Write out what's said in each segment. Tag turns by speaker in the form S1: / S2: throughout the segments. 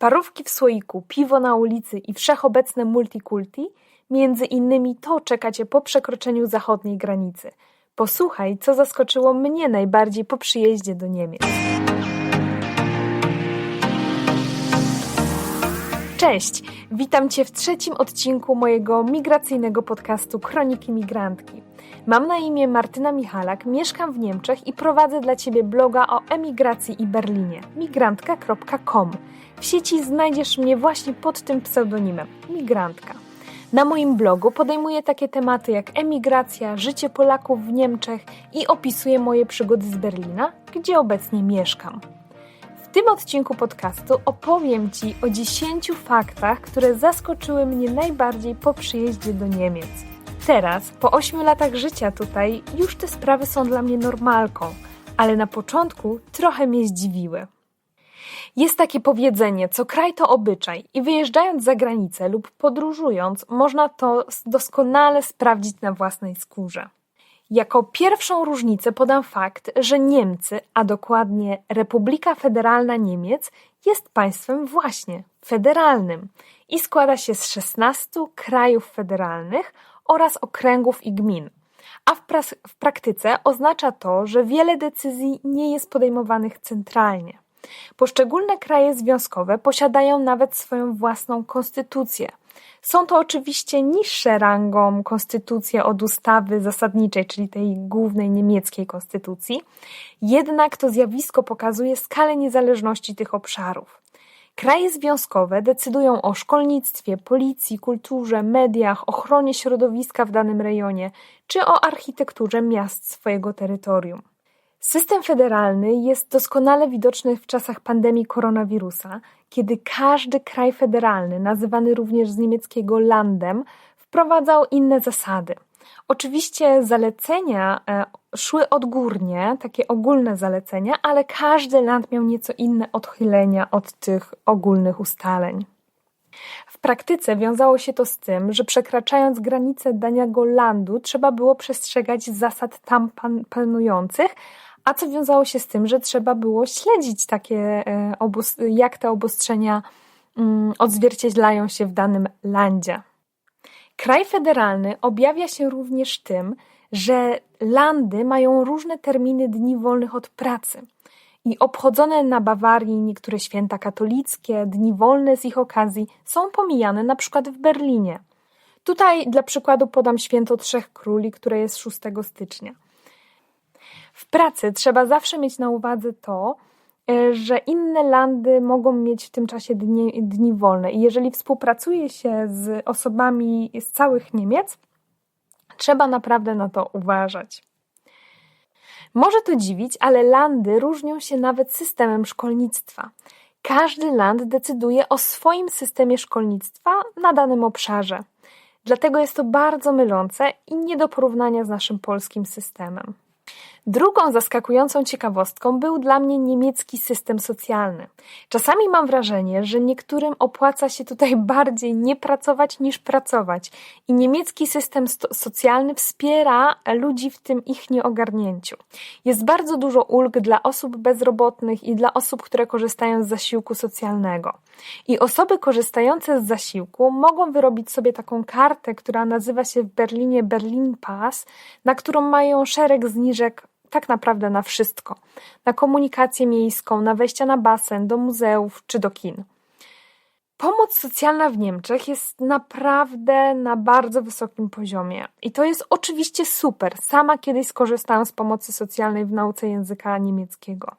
S1: Parówki w słoiku, piwo na ulicy i wszechobecne multikulti, między innymi to czeka Cię po przekroczeniu zachodniej granicy. Posłuchaj, co zaskoczyło mnie najbardziej po przyjeździe do Niemiec. Cześć! Witam Cię w trzecim odcinku mojego migracyjnego podcastu Kroniki Migrantki. Mam na imię Martyna Michalak, mieszkam w Niemczech i prowadzę dla Ciebie bloga o emigracji i Berlinie migrantka.com. W sieci znajdziesz mnie właśnie pod tym pseudonimem Migrantka. Na moim blogu podejmuję takie tematy jak emigracja, życie Polaków w Niemczech i opisuję moje przygody z Berlina, gdzie obecnie mieszkam. W tym odcinku podcastu opowiem Ci o 10 faktach, które zaskoczyły mnie najbardziej po przyjeździe do Niemiec. Teraz, po 8 latach życia tutaj, już te sprawy są dla mnie normalką, ale na początku trochę mnie zdziwiły. Jest takie powiedzenie, co kraj to obyczaj, i wyjeżdżając za granicę lub podróżując, można to doskonale sprawdzić na własnej skórze. Jako pierwszą różnicę podam fakt, że Niemcy, a dokładnie Republika Federalna Niemiec, jest państwem właśnie federalnym i składa się z 16 krajów federalnych oraz okręgów i gmin. A w, pra- w praktyce oznacza to, że wiele decyzji nie jest podejmowanych centralnie. Poszczególne kraje związkowe posiadają nawet swoją własną konstytucję. Są to oczywiście niższe rangą konstytucje od ustawy zasadniczej, czyli tej głównej niemieckiej konstytucji, jednak to zjawisko pokazuje skalę niezależności tych obszarów. Kraje związkowe decydują o szkolnictwie, policji, kulturze, mediach, ochronie środowiska w danym rejonie czy o architekturze miast swojego terytorium. System federalny jest doskonale widoczny w czasach pandemii koronawirusa, kiedy każdy kraj federalny, nazywany również z niemieckiego Landem, wprowadzał inne zasady. Oczywiście zalecenia e, szły odgórnie, takie ogólne zalecenia, ale każdy land miał nieco inne odchylenia od tych ogólnych ustaleń. W praktyce wiązało się to z tym, że przekraczając granicę danego landu trzeba było przestrzegać zasad tam panujących, a co wiązało się z tym, że trzeba było śledzić takie, e, jak te obostrzenia mm, odzwierciedlają się w danym landzie. Kraj federalny objawia się również tym, że landy mają różne terminy dni wolnych od pracy i obchodzone na Bawarii niektóre święta katolickie, dni wolne z ich okazji są pomijane na przykład w Berlinie. Tutaj dla przykładu podam święto Trzech Króli, które jest 6 stycznia. W pracy trzeba zawsze mieć na uwadze to, e, że inne landy mogą mieć w tym czasie dni, dni wolne i jeżeli współpracuje się z osobami z całych Niemiec, trzeba naprawdę na to uważać. Może to dziwić, ale landy różnią się nawet systemem szkolnictwa. Każdy land decyduje o swoim systemie szkolnictwa na danym obszarze. Dlatego jest to bardzo mylące i nie do porównania z naszym polskim systemem. Drugą zaskakującą ciekawostką był dla mnie niemiecki system socjalny. Czasami mam wrażenie, że niektórym opłaca się tutaj bardziej nie pracować niż pracować i niemiecki system socjalny wspiera ludzi w tym ich nieogarnięciu. Jest bardzo dużo ulg dla osób bezrobotnych i dla osób, które korzystają z zasiłku socjalnego. I osoby korzystające z zasiłku mogą wyrobić sobie taką kartę, która nazywa się w Berlinie Berlin Pass, na którą mają szereg zniżek tak naprawdę na wszystko. Na komunikację miejską, na wejścia na basen, do muzeów czy do kin. Pomoc socjalna w Niemczech jest naprawdę na bardzo wysokim poziomie. I to jest oczywiście super. Sama kiedyś skorzystałam z pomocy socjalnej w nauce języka niemieckiego.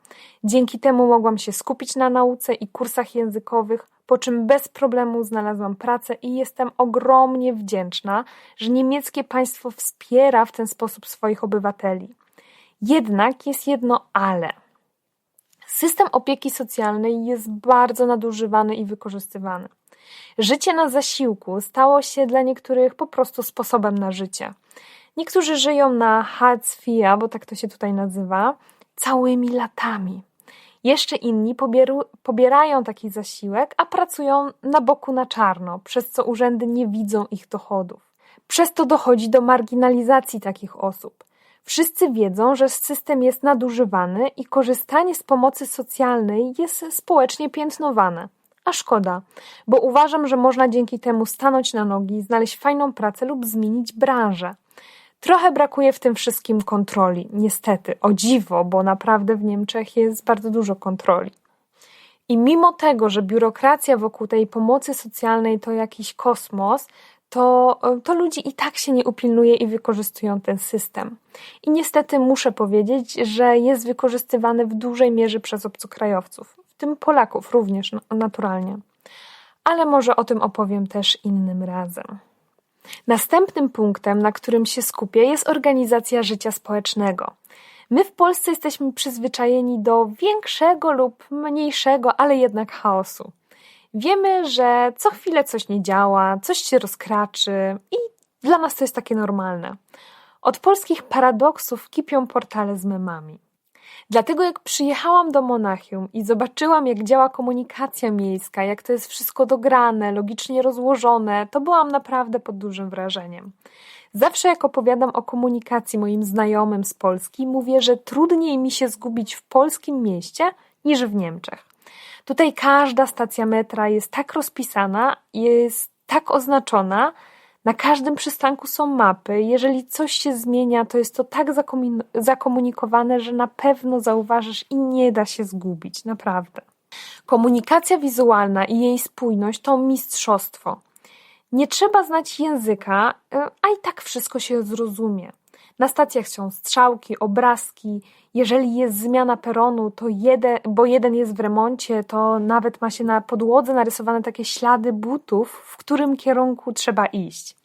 S1: Dzięki temu mogłam się skupić na nauce i kursach językowych, po czym bez problemu znalazłam pracę i jestem ogromnie wdzięczna, że niemieckie państwo wspiera w ten sposób swoich obywateli. Jednak jest jedno ale. System opieki socjalnej jest bardzo nadużywany i wykorzystywany. Życie na zasiłku stało się dla niektórych po prostu sposobem na życie. Niektórzy żyją na Hartz IV, bo tak to się tutaj nazywa, całymi latami. Jeszcze inni pobieru, pobierają taki zasiłek, a pracują na boku na czarno, przez co urzędy nie widzą ich dochodów. Przez to dochodzi do marginalizacji takich osób. Wszyscy wiedzą, że system jest nadużywany i korzystanie z pomocy socjalnej jest społecznie piętnowane. A szkoda, bo uważam, że można dzięki temu stanąć na nogi, znaleźć fajną pracę lub zmienić branżę. Trochę brakuje w tym wszystkim kontroli, niestety, o dziwo, bo naprawdę w Niemczech jest bardzo dużo kontroli. I mimo tego, że biurokracja wokół tej pomocy socjalnej to jakiś kosmos, to, to ludzi i tak się nie upilnuje i wykorzystują ten system. I niestety muszę powiedzieć, że jest wykorzystywany w dużej mierze przez obcokrajowców, w tym Polaków również naturalnie. Ale może o tym opowiem też innym razem. Następnym punktem, na którym się skupię, jest organizacja życia społecznego. My w Polsce jesteśmy przyzwyczajeni do większego lub mniejszego, ale jednak chaosu. Wiemy, że co chwilę coś nie działa, coś się rozkraczy i dla nas to jest takie normalne. Od polskich paradoksów kipią portale z memami. Dlatego jak przyjechałam do Monachium i zobaczyłam, jak działa komunikacja miejska, jak to jest wszystko dograne, logicznie rozłożone, to byłam naprawdę pod dużym wrażeniem. Zawsze jak opowiadam o komunikacji moim znajomym z Polski, mówię, że trudniej mi się zgubić w polskim mieście niż w Niemczech. Tutaj każda stacja metra jest tak rozpisana, jest tak oznaczona, na każdym przystanku są mapy. Jeżeli coś się zmienia, to jest to tak zakomunikowane, że na pewno zauważysz i nie da się zgubić, naprawdę. Komunikacja wizualna i jej spójność to mistrzostwo. Nie trzeba znać języka, e, a i tak wszystko się zrozumie. Na stacjach są strzałki, obrazki. Jeżeli jest zmiana peronu, to jeden, bo jeden jest w remoncie, to nawet ma się na podłodze narysowane takie ślady butów, w którym kierunku trzeba iść.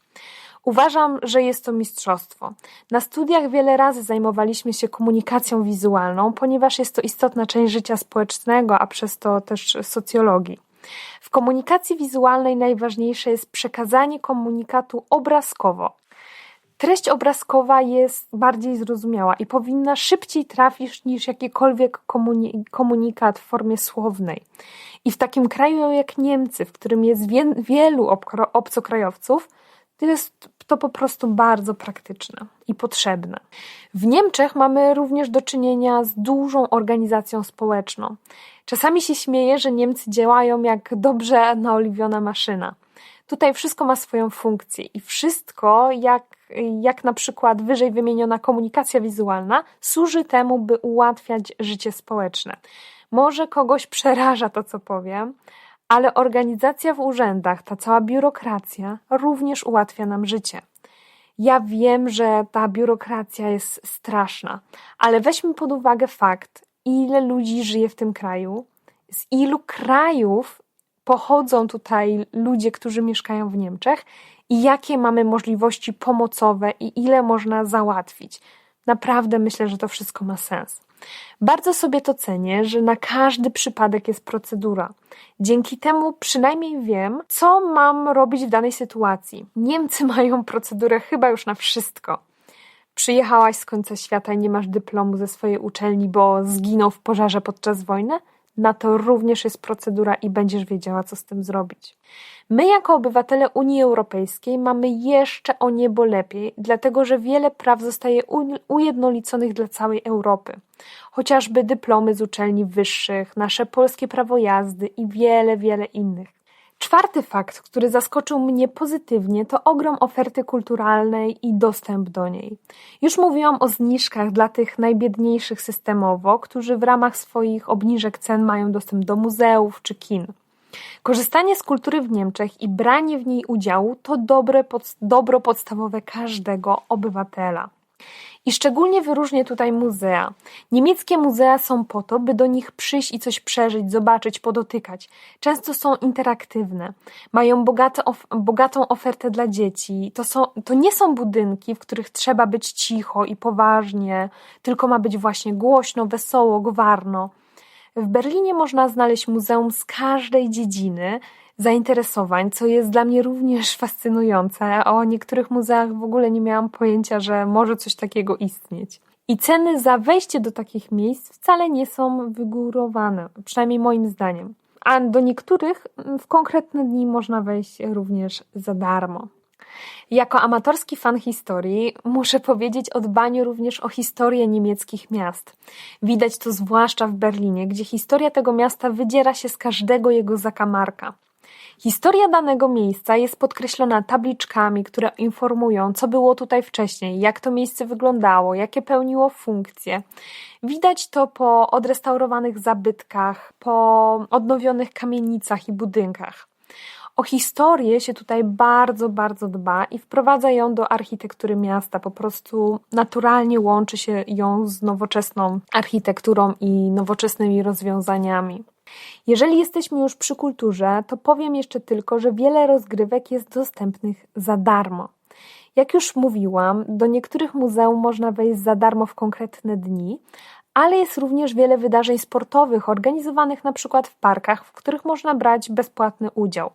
S1: Uważam, że jest to mistrzostwo. Na studiach wiele razy zajmowaliśmy się komunikacją wizualną, ponieważ jest to istotna część życia społecznego, a przez to też socjologii. W komunikacji wizualnej najważniejsze jest przekazanie komunikatu obrazkowo. Treść obrazkowa jest bardziej zrozumiała i powinna szybciej trafić niż jakikolwiek komunikat w formie słownej. I w takim kraju jak Niemcy, w którym jest wie wielu obcokrajowców, to jest to po prostu bardzo praktyczne i potrzebne. W Niemczech mamy również do czynienia z dużą organizacją społeczną. Czasami się śmieję, że Niemcy działają jak dobrze naoliwiona maszyna. Tutaj wszystko ma swoją funkcję i wszystko, jak, jak na przykład wyżej wymieniona komunikacja wizualna, służy temu, by ułatwiać życie społeczne. Może kogoś przeraża to, co powiem, ale organizacja w urzędach, ta cała biurokracja również ułatwia nam życie. Ja wiem, że ta biurokracja jest straszna, ale weźmy pod uwagę fakt, ile ludzi żyje w tym kraju, z ilu krajów pochodzą tutaj ludzie, którzy mieszkają w Niemczech i jakie mamy możliwości pomocowe i ile można załatwić. Naprawdę myślę, że to wszystko ma sens. Bardzo sobie to cenię, że na każdy przypadek jest procedura. Dzięki temu przynajmniej wiem, co mam robić w danej sytuacji. Niemcy mają procedurę chyba już na wszystko. Przyjechałaś z końca świata i nie masz dyplomu ze swojej uczelni, bo zginął w pożarze podczas wojny? Na to również jest procedura i będziesz wiedziała, co z tym zrobić. My, jako obywatele Unii Europejskiej, mamy jeszcze o niebo lepiej, dlatego że wiele praw zostaje ujednoliconych dla całej Europy. Chociażby dyplomy z uczelni wyższych, nasze polskie prawo jazdy i wiele, wiele innych. Czwarty fakt, który zaskoczył mnie pozytywnie, to ogrom oferty kulturalnej i dostęp do niej. Już mówiłam o zniżkach dla tych najbiedniejszych systemowo, którzy w ramach swoich obniżek cen mają dostęp do muzeów czy kin. Korzystanie z kultury w Niemczech i branie w niej udziału to dobre, pod, dobro podstawowe każdego obywatela. I szczególnie wyróżnię tutaj muzea. Niemieckie muzea są po to, by do nich przyjść i coś przeżyć, zobaczyć, podotykać. Często są interaktywne, mają bogate of bogatą ofertę dla dzieci. To, są, to nie są budynki, w których trzeba być cicho i poważnie, tylko ma być właśnie głośno, wesoło, gwarno. W Berlinie można znaleźć muzeum z każdej dziedziny, zainteresowań, co jest dla mnie również fascynujące. O niektórych muzeach w ogóle nie miałam pojęcia, że może coś takiego istnieć. I ceny za wejście do takich miejsc wcale nie są wygórowane, przynajmniej moim zdaniem. A do niektórych w konkretne dni można wejść również za darmo. Jako amatorski fan historii muszę powiedzieć o dbaniu również o historię niemieckich miast. Widać to zwłaszcza w Berlinie, gdzie historia tego miasta wydziera się z każdego jego zakamarka. Historia danego miejsca jest podkreślona tabliczkami, które informują, co było tutaj wcześniej, jak to miejsce wyglądało, jakie pełniło funkcje. Widać to po odrestaurowanych zabytkach, po odnowionych kamienicach i budynkach. O historię się tutaj bardzo, bardzo dba i wprowadza ją do architektury miasta. Po prostu naturalnie łączy się ją z nowoczesną architekturą i nowoczesnymi rozwiązaniami. Jeżeli jesteśmy już przy kulturze, to powiem jeszcze tylko, że wiele rozgrywek jest dostępnych za darmo. Jak już mówiłam, do niektórych muzeów można wejść za darmo w konkretne dni, ale jest również wiele wydarzeń sportowych organizowanych na przykład w parkach, w których można brać bezpłatny udział.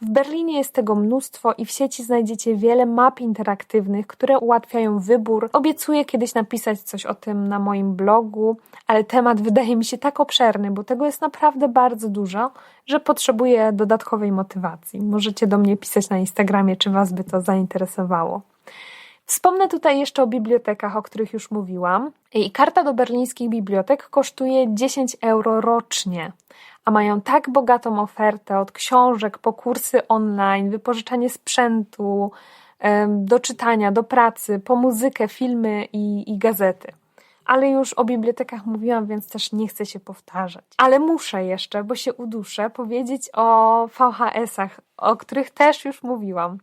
S1: W Berlinie jest tego mnóstwo i w sieci znajdziecie wiele map interaktywnych, które ułatwiają wybór. Obiecuję kiedyś napisać coś o tym na moim blogu, ale temat wydaje mi się tak obszerny, bo tego jest naprawdę bardzo dużo, że potrzebuję dodatkowej motywacji. Możecie do mnie pisać na Instagramie, czy Was by to zainteresowało. Wspomnę tutaj jeszcze o bibliotekach, o których już mówiłam. I karta do berlińskich bibliotek kosztuje 10 euro rocznie, a mają tak bogatą ofertę od książek po kursy online, wypożyczanie sprzętu, do czytania, do pracy, po muzykę, filmy i, i gazety ale już o bibliotekach mówiłam, więc też nie chcę się powtarzać. Ale muszę jeszcze, bo się uduszę, powiedzieć o VHS-ach, o których też już mówiłam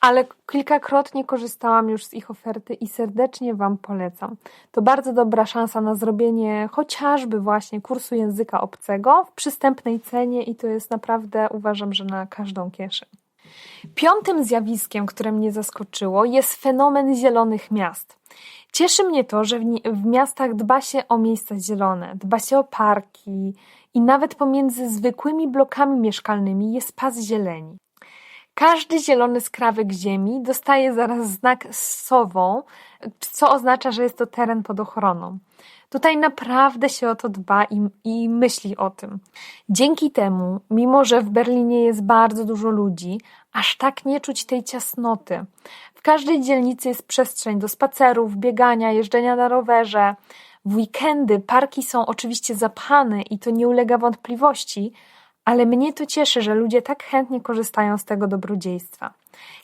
S1: ale kilkakrotnie korzystałam już z ich oferty i serdecznie Wam polecam. To bardzo dobra szansa na zrobienie chociażby właśnie kursu języka obcego w przystępnej cenie i to jest naprawdę uważam, że na każdą kieszeń. Piątym zjawiskiem, które mnie zaskoczyło, jest fenomen zielonych miast. Cieszy mnie to, że w, w miastach dba się o miejsca zielone, dba się o parki i nawet pomiędzy zwykłymi blokami mieszkalnymi jest pas zieleni. Każdy zielony skrawek ziemi dostaje zaraz znak z sową, co oznacza, że jest to teren pod ochroną. Tutaj naprawdę się o to dba i, i myśli o tym. Dzięki temu, mimo że w Berlinie jest bardzo dużo ludzi, aż tak nie czuć tej ciasnoty. W każdej dzielnicy jest przestrzeń do spacerów, biegania, jeżdżenia na rowerze. W weekendy parki są oczywiście zapchane i to nie ulega wątpliwości, ale mnie to cieszy, że ludzie tak chętnie korzystają z tego dobrodziejstwa.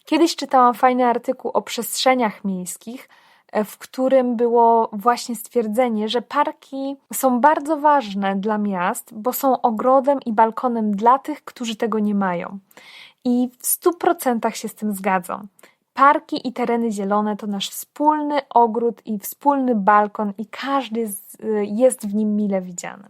S1: Kiedyś czytałam fajny artykuł o przestrzeniach miejskich, e, w którym było właśnie stwierdzenie, że parki są bardzo ważne dla miast, bo są ogrodem i balkonem dla tych, którzy tego nie mają. I w stu procentach się z tym zgadzam. Parki i tereny zielone to nasz wspólny ogród i wspólny balkon, i każdy e, jest w nim mile widziany.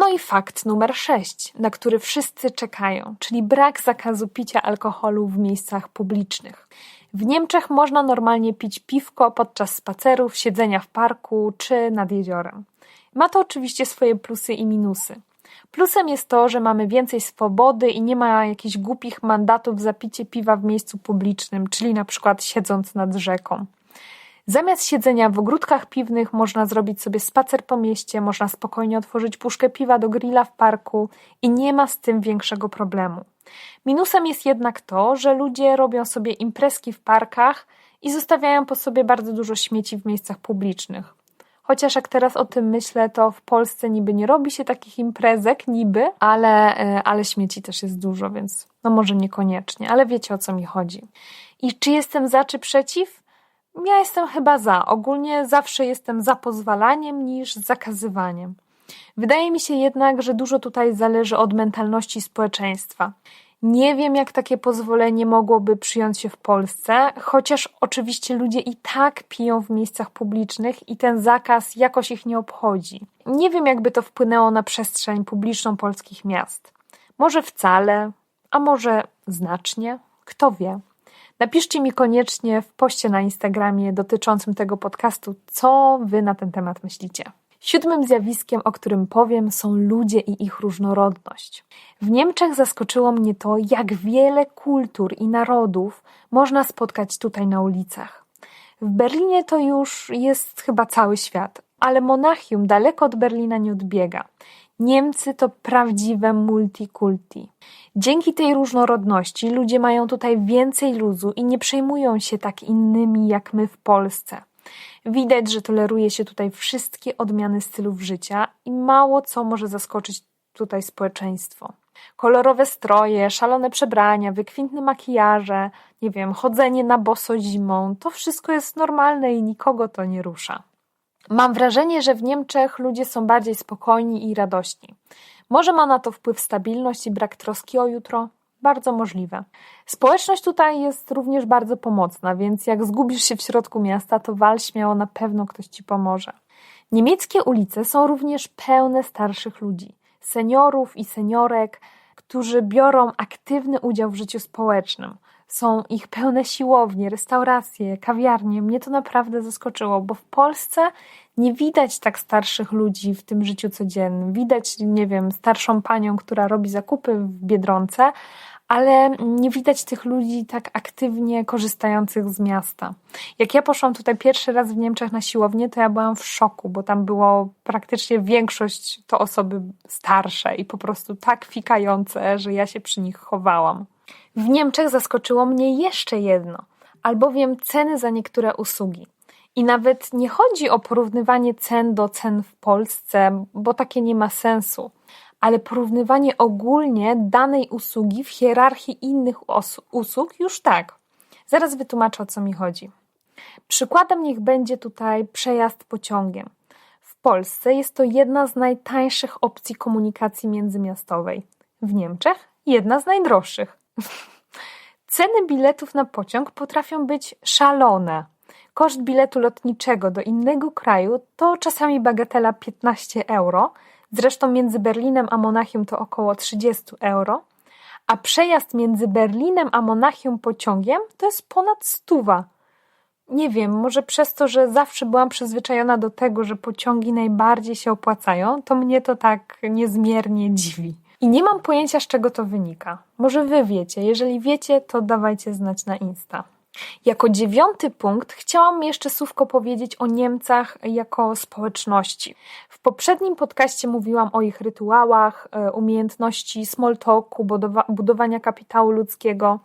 S1: No i fakt numer sześć, na który wszyscy czekają, czyli brak zakazu picia alkoholu w miejscach publicznych. W Niemczech można normalnie pić piwko podczas spacerów, siedzenia w parku czy nad jeziorem. Ma to oczywiście swoje plusy i minusy. Plusem jest to, że mamy więcej swobody i nie ma jakichś głupich mandatów za picie piwa w miejscu publicznym, czyli na przykład siedząc nad rzeką. Zamiast siedzenia w ogródkach piwnych można zrobić sobie spacer po mieście, można spokojnie otworzyć puszkę piwa do grilla w parku i nie ma z tym większego problemu. Minusem jest jednak to, że ludzie robią sobie imprezki w parkach i zostawiają po sobie bardzo dużo śmieci w miejscach publicznych. Chociaż jak teraz o tym myślę, to w Polsce niby nie robi się takich imprezek, niby, ale, e, ale śmieci też jest dużo, więc no może niekoniecznie, ale wiecie o co mi chodzi. I czy jestem za czy przeciw? Ja jestem chyba za. Ogólnie zawsze jestem za pozwalaniem niż zakazywaniem. Wydaje mi się jednak, że dużo tutaj zależy od mentalności społeczeństwa. Nie wiem, jak takie pozwolenie mogłoby przyjąć się w Polsce, chociaż oczywiście ludzie i tak piją w miejscach publicznych i ten zakaz jakoś ich nie obchodzi. Nie wiem, jakby to wpłynęło na przestrzeń publiczną polskich miast. Może wcale, a może znacznie, kto wie. Napiszcie mi koniecznie w poście na Instagramie dotyczącym tego podcastu, co wy na ten temat myślicie. Siódmym zjawiskiem, o którym powiem, są ludzie i ich różnorodność. W Niemczech zaskoczyło mnie to, jak wiele kultur i narodów można spotkać tutaj na ulicach. W Berlinie to już jest chyba cały świat, ale Monachium daleko od Berlina nie odbiega. Niemcy to prawdziwe multikulti. Dzięki tej różnorodności ludzie mają tutaj więcej luzu i nie przejmują się tak innymi jak my w Polsce. Widać, że toleruje się tutaj wszystkie odmiany stylów życia i mało co może zaskoczyć tutaj społeczeństwo. Kolorowe stroje, szalone przebrania, wykwintne makijaże, nie wiem, chodzenie na boso zimą, to wszystko jest normalne i nikogo to nie rusza. Mam wrażenie, że w Niemczech ludzie są bardziej spokojni i radośni. Może ma na to wpływ stabilność i brak troski o jutro? Bardzo możliwe. Społeczność tutaj jest również bardzo pomocna, więc jak zgubisz się w środku miasta, to wal śmiało, na pewno ktoś ci pomoże. Niemieckie ulice są również pełne starszych ludzi, seniorów i seniorek, którzy biorą aktywny udział w życiu społecznym. Są ich pełne siłownie, restauracje, kawiarnie. Mnie to naprawdę zaskoczyło, bo w Polsce nie widać tak starszych ludzi w tym życiu codziennym. Widać, nie wiem, starszą panią, która robi zakupy w biedronce, ale nie widać tych ludzi tak aktywnie korzystających z miasta. Jak ja poszłam tutaj pierwszy raz w Niemczech na siłownię, to ja byłam w szoku, bo tam było praktycznie większość to osoby starsze i po prostu tak fikające, że ja się przy nich chowałam. W Niemczech zaskoczyło mnie jeszcze jedno, albowiem ceny za niektóre usługi. I nawet nie chodzi o porównywanie cen do cen w Polsce, bo takie nie ma sensu, ale porównywanie ogólnie danej usługi w hierarchii innych usług już tak. Zaraz wytłumaczę o co mi chodzi. Przykładem niech będzie tutaj przejazd pociągiem. W Polsce jest to jedna z najtańszych opcji komunikacji międzymiastowej. W Niemczech jedna z najdroższych. Ceny biletów na pociąg potrafią być szalone. Koszt biletu lotniczego do innego kraju to czasami bagatela 15 euro, zresztą między Berlinem a Monachium to około 30 euro, a przejazd między Berlinem a Monachium pociągiem to jest ponad stuwa. Nie wiem, może przez to, że zawsze byłam przyzwyczajona do tego, że pociągi najbardziej się opłacają, to mnie to tak niezmiernie dziwi. I nie mam pojęcia, z czego to wynika. Może wy wiecie. Jeżeli wiecie, to dawajcie znać na Insta. Jako dziewiąty punkt chciałam jeszcze słówko powiedzieć o Niemcach jako społeczności. W poprzednim podcaście mówiłam o ich rytuałach, e, umiejętności small talku, budowania kapitału ludzkiego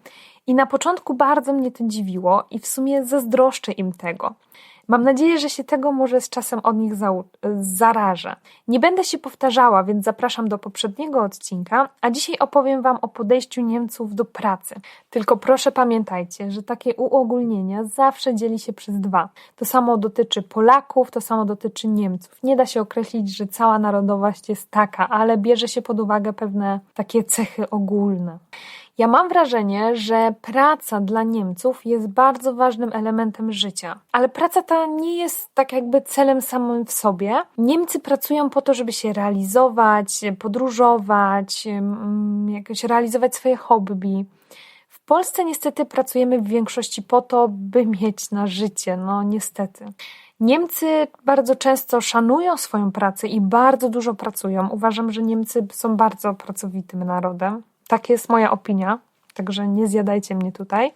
S1: i na początku bardzo mnie to dziwiło i w sumie zazdroszczę im tego. Mam nadzieję, że się tego może z czasem od nich zarażę. Nie będę się powtarzała, więc zapraszam do poprzedniego odcinka, a dzisiaj opowiem Wam o podejściu Niemców do pracy. Tylko proszę pamiętajcie, że takie uogólnienia zawsze dzieli się przez dwa. To samo dotyczy Polaków, to samo dotyczy Niemców. Nie da się określić, że cała narodowość jest taka, ale bierze się pod uwagę pewne takie cechy ogólne. Ja mam wrażenie, że praca dla Niemców jest bardzo ważnym elementem życia, ale praca ta nie jest tak jakby celem samym w sobie. Niemcy pracują po to, żeby się realizować, podróżować, jakoś realizować swoje hobby. W Polsce niestety pracujemy w większości po to, by mieć na życie, no niestety. Niemcy bardzo często szanują swoją pracę i bardzo dużo pracują. Uważam, że Niemcy są bardzo pracowitym narodem. Tak jest moja opinia, także nie zjadajcie mnie tutaj.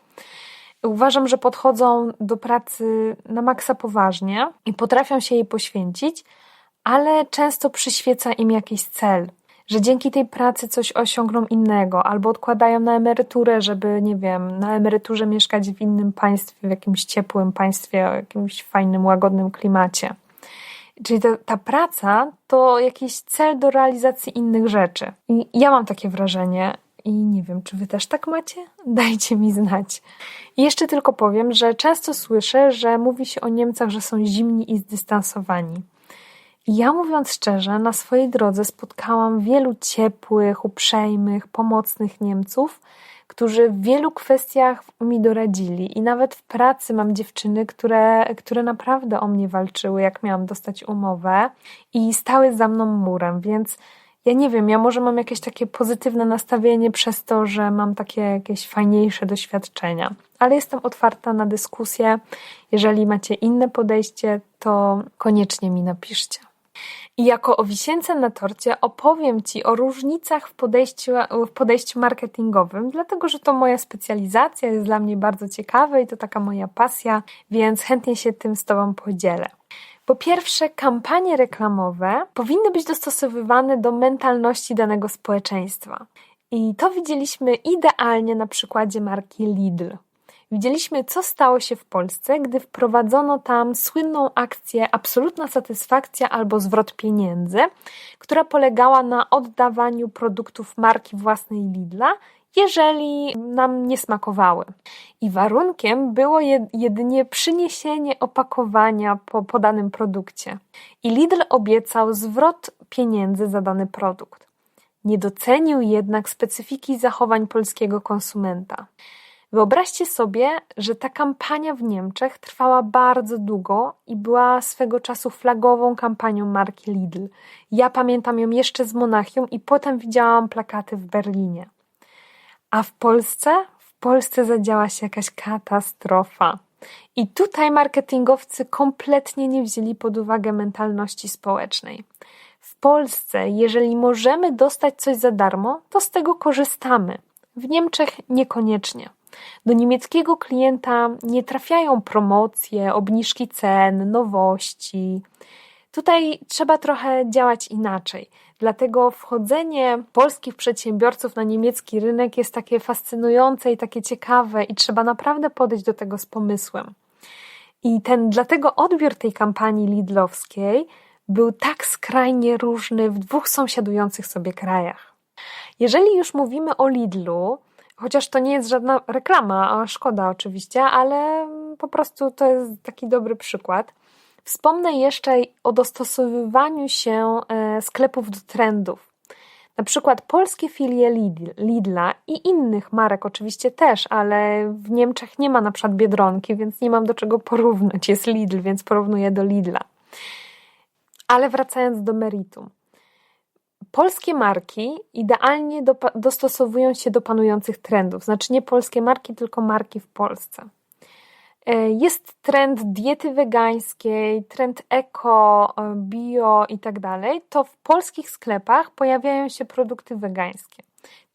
S1: Uważam, że podchodzą do pracy na maksa poważnie i potrafią się jej poświęcić, ale często przyświeca im jakiś cel, że dzięki tej pracy coś osiągną innego, albo odkładają na emeryturę, żeby, nie wiem, na emeryturze mieszkać w innym państwie, w jakimś ciepłym państwie, o jakimś fajnym, łagodnym klimacie. Czyli ta, ta praca to jakiś cel do realizacji innych rzeczy. I ja mam takie wrażenie, i nie wiem, czy wy też tak macie? Dajcie mi znać. I jeszcze tylko powiem, że często słyszę, że mówi się o Niemcach, że są zimni i zdystansowani. I ja mówiąc szczerze, na swojej drodze spotkałam wielu ciepłych, uprzejmych, pomocnych Niemców, którzy w wielu kwestiach mi doradzili. I nawet w pracy mam dziewczyny, które, które naprawdę o mnie walczyły, jak miałam dostać umowę i stały za mną murem, więc ja nie wiem, ja może mam jakieś takie pozytywne nastawienie przez to, że mam takie jakieś fajniejsze doświadczenia. Ale jestem otwarta na dyskusję. Jeżeli macie inne podejście, to koniecznie mi napiszcie. I jako o wisience na torcie opowiem Ci o różnicach w podejściu, w podejściu marketingowym, dlatego że to moja specjalizacja, jest dla mnie bardzo ciekawe i to taka moja pasja, więc chętnie się tym z Tobą podzielę. Po pierwsze, kampanie reklamowe powinny być dostosowywane do mentalności danego społeczeństwa. I to widzieliśmy idealnie na przykładzie marki Lidl. Widzieliśmy, co stało się w Polsce, gdy wprowadzono tam słynną akcję Absolutna Satysfakcja albo zwrot pieniędzy, która polegała na oddawaniu produktów marki własnej Lidla, jeżeli nam nie smakowały. I warunkiem było jedynie przyniesienie opakowania po podanym produkcie. I Lidl obiecał zwrot pieniędzy za dany produkt. Nie docenił jednak specyfiki zachowań polskiego konsumenta. Wyobraźcie sobie, że ta kampania w Niemczech trwała bardzo długo i była swego czasu flagową kampanią marki Lidl. Ja pamiętam ją jeszcze z Monachium i potem widziałam plakaty w Berlinie. A w Polsce? W Polsce zadziała się jakaś katastrofa. I tutaj marketingowcy kompletnie nie wzięli pod uwagę mentalności społecznej. W Polsce, jeżeli możemy dostać coś za darmo, to z tego korzystamy. W Niemczech niekoniecznie. Do niemieckiego klienta nie trafiają promocje, obniżki cen, nowości. Tutaj trzeba trochę działać inaczej. Dlatego wchodzenie polskich przedsiębiorców na niemiecki rynek jest takie fascynujące i takie ciekawe, i trzeba naprawdę podejść do tego z pomysłem. I ten, dlatego odbiór tej kampanii lidlowskiej był tak skrajnie różny w dwóch sąsiadujących sobie krajach. Jeżeli już mówimy o Lidlu, chociaż to nie jest żadna reklama, a szkoda oczywiście, ale po prostu to jest taki dobry przykład. Wspomnę jeszcze o dostosowywaniu się e, sklepów do trendów. Na przykład polskie filie Lidl, Lidla i innych marek oczywiście też, ale w Niemczech nie ma na przykład Biedronki, więc nie mam do czego porównać. Jest Lidl, więc porównuję do Lidla. Ale wracając do meritum. Polskie marki idealnie dostosowują się do panujących trendów. Znaczy nie polskie marki, tylko marki w Polsce. E, jest trend diety wegańskiej, trend eko, e, bio i tak dalej. To w polskich sklepach pojawiają się produkty wegańskie.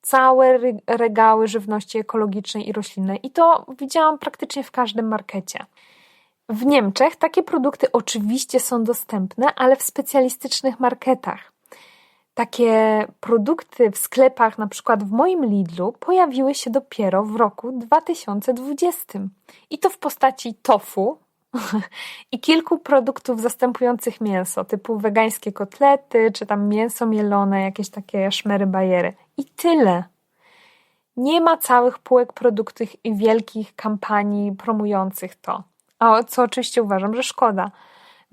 S1: Całe regały żywności ekologicznej i roślinnej. I to widziałam praktycznie w każdym markecie. W Niemczech takie produkty oczywiście są dostępne, ale w specjalistycznych marketach. Takie produkty w sklepach, na przykład w moim Lidlu, pojawiły się dopiero w roku 2020. I to w postaci tofu i kilku produktów zastępujących mięso, typu wegańskie kotlety, czy tam mięso mielone, jakieś takie szmery bajery. I tyle. Nie ma całych półek produktów i wielkich kampanii promujących to. A co oczywiście uważam, że szkoda.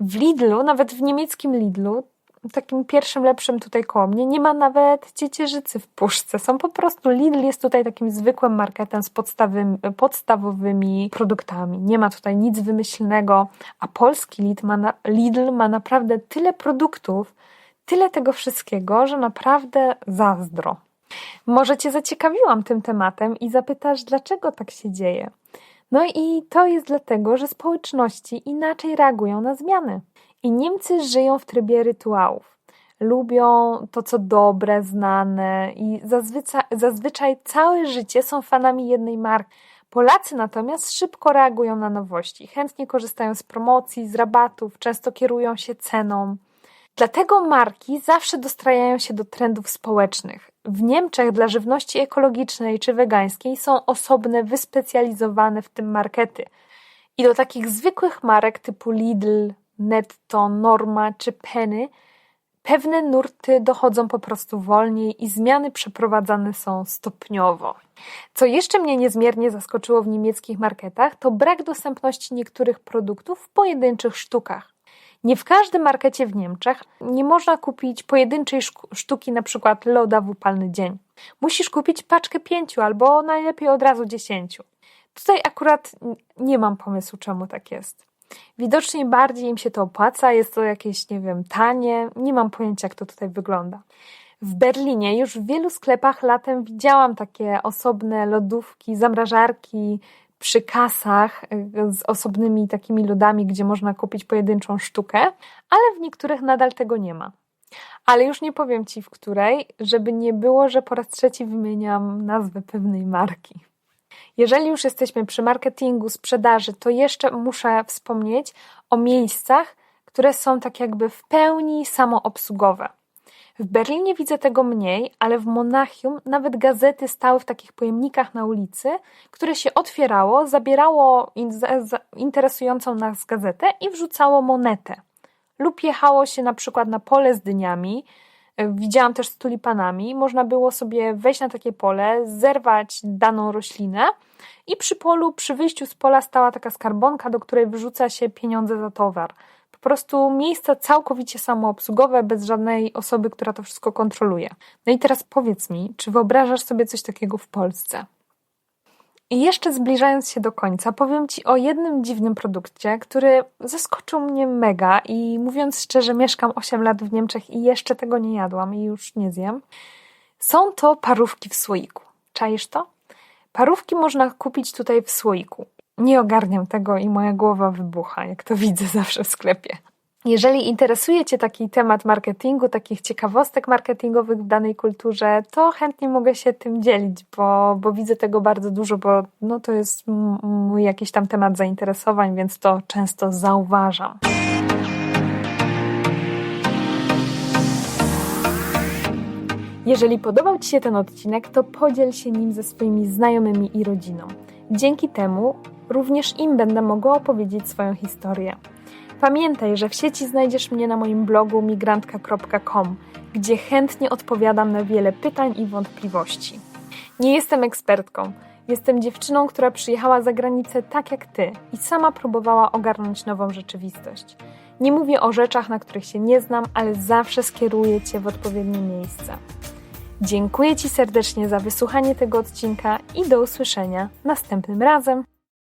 S1: W Lidlu, nawet w niemieckim Lidlu, takim pierwszym, lepszym tutaj koło mnie, nie ma nawet ciecierzycy w puszce. Są po prostu, Lidl jest tutaj takim zwykłym marketem z podstawowymi produktami. Nie ma tutaj nic wymyślnego, a polski Lidl ma, na, Lidl ma naprawdę tyle produktów, tyle tego wszystkiego, że naprawdę zazdro. Może Cię zaciekawiłam tym tematem i zapytasz, dlaczego tak się dzieje. No i to jest dlatego, że społeczności inaczej reagują na zmiany. I Niemcy żyją w trybie rytuałów. Lubią to, co dobre, znane i zazwyczaj, zazwyczaj całe życie są fanami jednej marki. Polacy natomiast szybko reagują na nowości, chętnie korzystają z promocji, z rabatów, często kierują się ceną. Dlatego marki zawsze dostrajają się do trendów społecznych. W Niemczech dla żywności ekologicznej czy wegańskiej są osobne, wyspecjalizowane w tym markety. I do takich zwykłych marek typu Lidl, netto, norma czy penny, pewne nurty dochodzą po prostu wolniej i zmiany przeprowadzane są stopniowo. Co jeszcze mnie niezmiernie zaskoczyło w niemieckich marketach, to brak dostępności niektórych produktów w pojedynczych sztukach. Nie w każdym markecie w Niemczech nie można kupić pojedynczej sztuki, na przykład loda w upalny dzień. Musisz kupić paczkę pięciu albo najlepiej od razu dziesięciu. Tutaj akurat nie mam pomysłu, czemu tak jest. Widocznie bardziej im się to opłaca, jest to jakieś, nie wiem, tanie. Nie mam pojęcia, jak to tutaj wygląda. W Berlinie już w wielu sklepach latem widziałam takie osobne lodówki, zamrażarki przy kasach y, z osobnymi takimi lodami, gdzie można kupić pojedynczą sztukę, ale w niektórych nadal tego nie ma. Ale już nie powiem Ci w której, żeby nie było, że po raz trzeci wymieniam nazwę pewnej marki. Jeżeli już jesteśmy przy marketingu, sprzedaży, to jeszcze muszę wspomnieć o miejscach, które są tak jakby w pełni samoobsługowe. W Berlinie widzę tego mniej, ale w Monachium nawet gazety stały w takich pojemnikach na ulicy, które się otwierało, zabierało in, za, interesującą nas gazetę i wrzucało monetę. Lub jechało się na przykład na pole z dyniami, widziałam też z tulipanami, można było sobie wejść na takie pole, zerwać daną roślinę i przy polu, przy wyjściu z pola stała taka skarbonka, do której wyrzuca się pieniądze za towar prostu miejsca całkowicie samoobsługowe, bez żadnej osoby, która to wszystko kontroluje. No i teraz powiedz mi, czy wyobrażasz sobie coś takiego w Polsce? I jeszcze zbliżając się do końca, powiem Ci o jednym dziwnym produkcie, który zaskoczył mnie mega i mówiąc szczerze, mieszkam 8 lat w Niemczech i jeszcze tego nie jadłam i już nie zjem. Są to parówki w słoiku. Czaisz to? Parówki można kupić tutaj w słoiku. Nie ogarniam tego i moja głowa wybucha, jak to widzę zawsze w sklepie. Jeżeli interesuje Cię taki temat marketingu, takich ciekawostek marketingowych w danej kulturze, to chętnie mogę się tym dzielić, bo, bo widzę tego bardzo dużo, bo no, to jest mój jakiś tam temat zainteresowań, więc to często zauważam. Jeżeli podobał Ci się ten odcinek, to podziel się nim ze swoimi znajomymi i rodziną. Dzięki temu również im będę mogła opowiedzieć swoją historię. Pamiętaj, że w sieci znajdziesz mnie na moim blogu migrantka.com, gdzie chętnie odpowiadam na wiele pytań i wątpliwości. Nie jestem ekspertką. Jestem dziewczyną, która przyjechała za granicę tak jak ty i sama próbowała ogarnąć nową rzeczywistość. Nie mówię o rzeczach, na których się nie znam, ale zawsze skieruję cię w odpowiednie miejsce. Dziękuję Ci serdecznie za wysłuchanie tego odcinka i do usłyszenia następnym razem.